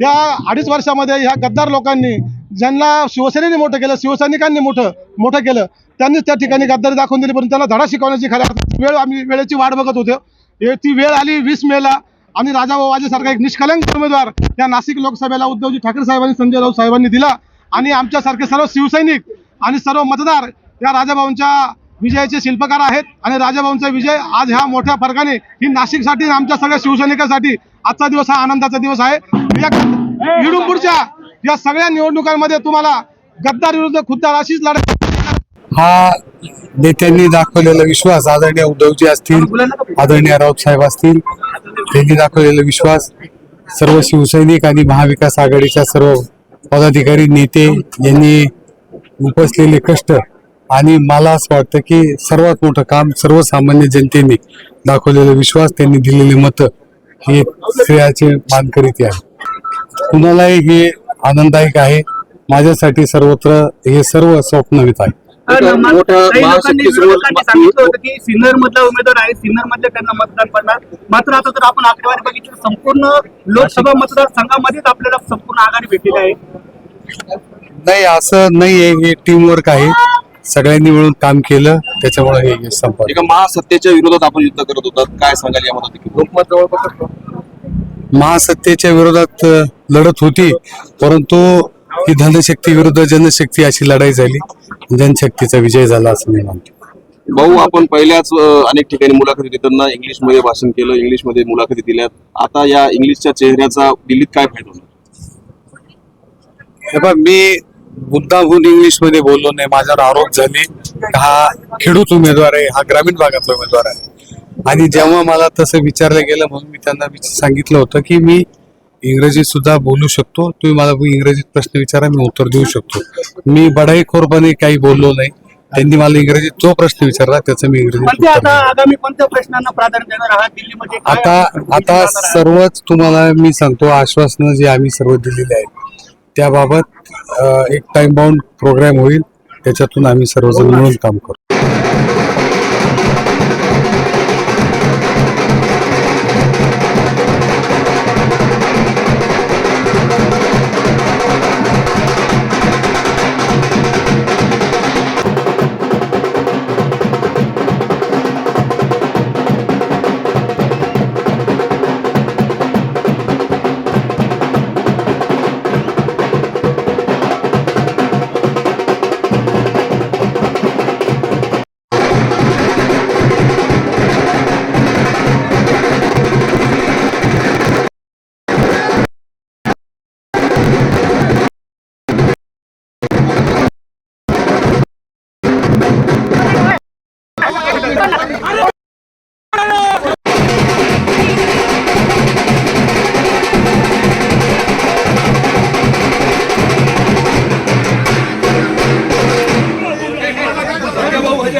या अडीच वर्षामध्ये ह्या गद्दार लोकांनी ज्यांना शिवसेनेने मोठं केलं शिवसैनिकांनी मोठं मोठं केलं त्यांनीच त्या ठिकाणी गद्दारी दाखवून दिली. पण त्याला धडा शिकवण्याची खऱ्या वेळ आम्ही वेळेची वाट बघत होतो. ती वेळ आली वीस मेला. आणि राजाभाऊ वाजेसारखा एक निष्कलंक उमेदवार या नाशिक लोकसभेला उद्धवजी ठाकरे साहेबांनी संजय राऊत साहेबांनी दिला. आणि आमच्यासारखे सर्व शिवसैनिक आणि सर्व मतदार या राजाभाऊंच्या विजयाचे शिल्पकार आहेत आणि राजाभाऊंचा विजय आज ह्या मोठ्या फरकाने ही नाशिकसाठी आणि आमच्या सगळ्या शिवसैनिकांसाठी आजचा दिवस हा आनंदाचा दिवस आहे. या इडुंबूरच्या या सगळ्या निवडणुकांमध्ये तुम्हाला गद्दार विरुद्ध खुद्दार अशीच लढाई हा नेत्यांनी दाखवलेला विश्वास आदरणीय उद्धवजी असतील आदरणीय राऊत साहेब असतील त्यांनी दाखवलेला विश्वास. सर्व शिवसैनिक आणि महाविकास आघाडीच्या सर्व पदाधिकारी नेते यांनी उपसलेले कष्ट आणि मला असं वाटतं की सर्वात मोठं काम सर्वसामान्य जनतेने दाखवलेला विश्वास त्यांनी दिलेले मतं हे श्रेयाचे मानकरीत आहे. कुणालाही हे आनंददायक आहे. माझ्यासाठी सर्वत्र हे सर्व स्वप्नवित आहे सिन्नर मधला उमेदवार आहे सिन्नर मधले त्यांना मतदान पडणार. मात्र आता जर आपण आकडेवारी बघितली तर संपूर्ण लोकसभा मतदारसंघामध्येच आपल्याला संपूर्ण आघाडी भेटलेली आहे. नाही असं नाहीये. हे टीम वर्क आहे. सगळ्यांनी मिळून काम केलं त्याच्यामुळे हे संपलं. एका महासत्तेच्या विरोधात आपण युद्ध करत होतात काय सांगाल यामध्ये लोकमत जवळपास महासत्तेच्या विरोधात लढत होती परंतु ही धनशक्ती विरुद्ध जनशक्ती अशी लढाई झाली. जनशक्तीचा विजय झाला असं मी मानतो भाऊ आपण पहिल्याच अनेक ठिकाणी मुलाखती देताना इंग्लिशमध्ये भाषण केलं इंग्लिशमध्ये मुलाखती दिल्यात. आता या इंग्लिशच्या चेहऱ्याचा दिल्लीत काय फायदा होणार? हे बघ मी मुद्दाहून इंग्लिशमध्ये बोललो नाही माझ्यावर आरोप झाले हा खेडूत उमेदवार आहे हा ग्रामीण भागातला उमेदवार आहे. आणि जेव्हा मला तसं विचारलं गेलं म्हणून मी त्यांना सांगितलं होतं की मी इंग्रजीत सुद्धा बोलू शकतो तुम्ही मला इंग्रजीत प्रश्न विचारा मी उत्तर देऊ शकतो. मी बढाईखोरपणे काही बोललो नाही त्यांनी मला इंग्रजीत जो प्रश्न विचारला त्याचं मी इंग्रजीत आता आता? सर्वच तुम्हाला मी सांगतो आश्वासनं जे आम्ही सर्व दिलेली आहेत त्याबाबत एक टाइम बाउंड प्रोग्राम होईल त्याच्यातून आम्ही सर्वजण मिळून काम करू.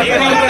Yeah.